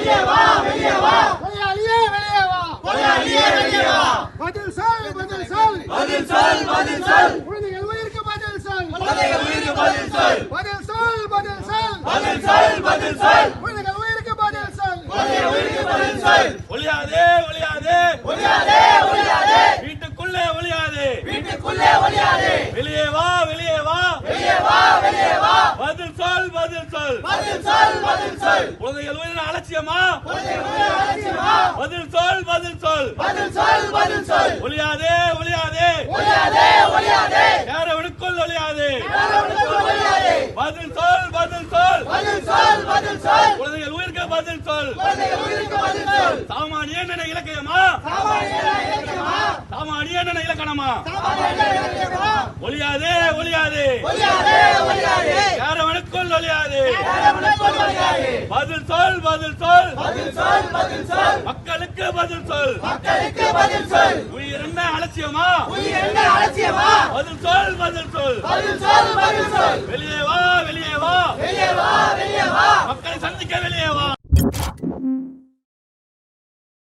வெளியே வா வெளியே வா. கொலையாளியே வெளியே வா. கொலையாளியே வெளியே வா. பதில் சொல் பதில் சொல். பதில் சொல் பதில் சொல். குழந்தைகள் உயிருக்கு பதில் சொல். குழந்தைகள் உயிருக்கு பதில் சொல். பதில் சொல் பதில் சொல். பதில் சொல் பதில் சொல். குழந்தைகள் உயிருக்கு பதில் சொல். குழந்தைகள் உயிருக்கு பதில் சொல். ஒளியாதே ஒளியாதே ஒளியாதே ஒளியாதே வீட்டுக்குள்ளே ஒளியாதே வீட்டுக்குள்ளே ஒளியாதே வெளியே வா வெளியே வா வெளியே வா வெளியே வா பதில் சொல். பதில் சொல் பதில் சொல். குழந்தைகள் உயிரின அலட்சியமா? பதில் சொல் பதில் சொல். பதில் சொல் பதில் சொல். ஒளியாதே ஒளியாதே ஒளியாதே ஒளியாதே யாரவனுக்குள் ஒளியாதே பதில் சொல் பதில் சொல். பதில் சொல் பதில் சொல். குழந்தைகள் உயிருக்கு பதில் சொல். குழந்தைகள் உயிருக்கு பதில் சொல். சாமானிய என இலக்கியமா? சாமானியன என இலக்கணமா? ஒளியாதே ஒளியாதே ஒளியாதே ஒளியாதே யாரவனுக்குள் ஒளியாதே யாரவனுக்கும் ஒளியாதே பதில் சொல் பதில் சொல். பதில் சொல் பதில் சொல். மக்களுக்கு பதில் சொல். மக்களுக்கு பதில் சொல். உயிர் என்ன அலட்சியமா? உயிர் என்ன அலட்சியமா? பதில் சொல் பதில் சொல். பதில் சொல் பதில் சொல். வெளியே வா வெளியே வா. வெளியே வா வெளியே வா. மக்களை சந்திக்க வெளியே